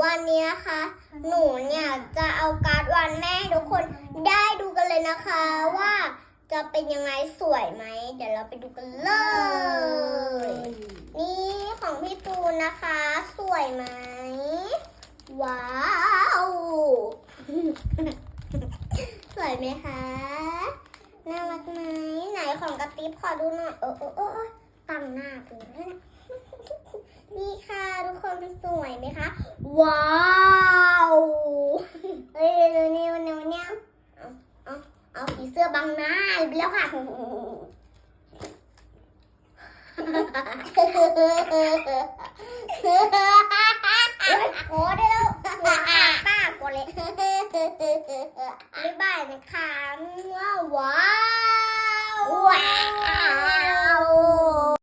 วันนี้นะคะ หนูเนี่ยจะเอาการ์ดวันแม่ทุกคนได้ดูกันเลยนะคะว่าจะเป็นยังไงสวยไหม เดี๋ยวเราไปดูกันเลย นี่ของพี่ตูนนะคะ สวยไหม ว้าว สวยไหมคะ น่ารักไหมไหนของกระติบขอดูหน่อยเออเออเออตั้งหน้าไปเลยนะนี่ค่ะ สวยไหมคะ ว้าวเฮ้ยเร็วเนี่ยเร็วเนี่ยเอาเอาเอาผีเสื้อบังหน้าไปแล้วค่ะโอ้ได้แล้วหัวอาป้ากดเลยบ๊ายบายนะคะว้าว